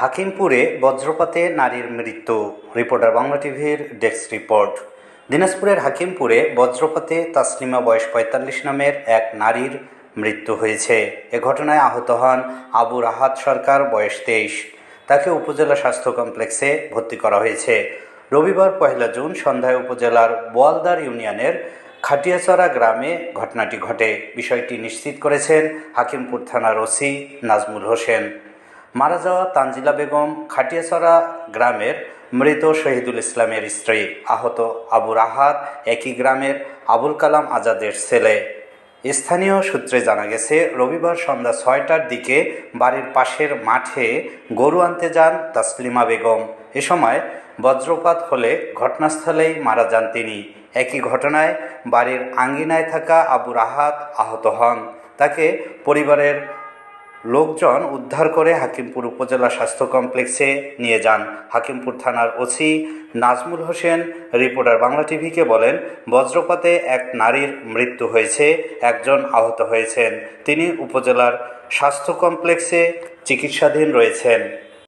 হাকিমপুরে বজ্রপাতে নারীর মৃত্যু। রিপোর্টার বাংলা টিভির ডেস্ক রিপোর্ট। দিনাজপুরের হাকিমপুরে বজ্রপাতে তাসলিমা বয়স পঁয়তাল্লিশ নামের এক নারীর মৃত্যু হয়েছে। এ ঘটনায় আহত হন আবু রাহাত সরকার, বয়স তেইশ। তাকে উপজেলা স্বাস্থ্য কমপ্লেক্সে ভর্তি করা হয়েছে। রবিবার পহেলা জুন সন্ধ্যায় উপজেলার বোয়ালদার ইউনিয়নের খাটিয়াচড়া গ্রামে ঘটনাটি ঘটে। বিষয়টি নিশ্চিত করেছেন হাকিমপুর থানার ওসি নাজমুল হোসেন। মারা যাওয়া তানজিলা বেগম খাটিয়াছড়া গ্রামের মৃত শহীদুল ইসলামের স্ত্রী আহত আবু রাহাত একই গ্রামের আবুল কালাম আজাদের ছেলে। স্থানীয় সূত্রে জানা গেছে, রবিবার সন্ধ্যা ছয়টার দিকে বাড়ির পাশের মাঠে গরু আনতে যান তাসলিমা বেগম। এ সময় বজ্রপাত হলে ঘটনাস্থলেই মারা যান তিনি। একই ঘটনায় বাড়ির আঙ্গিনায় থাকা আবু রাহাত আহত হন। তাকে পরিবারের লোকজন উদ্ধার করে হাকিমপুর উপজেলা স্বাস্থ্য কমপ্লেক্সে নিয়ে যান। হাকিমপুর থানার ওসি নাজমুল হোসেন, রিপোর্টার বাংলা টিভিকে বলেন, বজ্রপাতে এক নারীর মৃত্যু হয়েছে, একজন আহত হয়েছেন। তিনি উপজেলার স্বাস্থ্য কমপ্লেক্সে চিকিৎসাধীন রয়েছেন।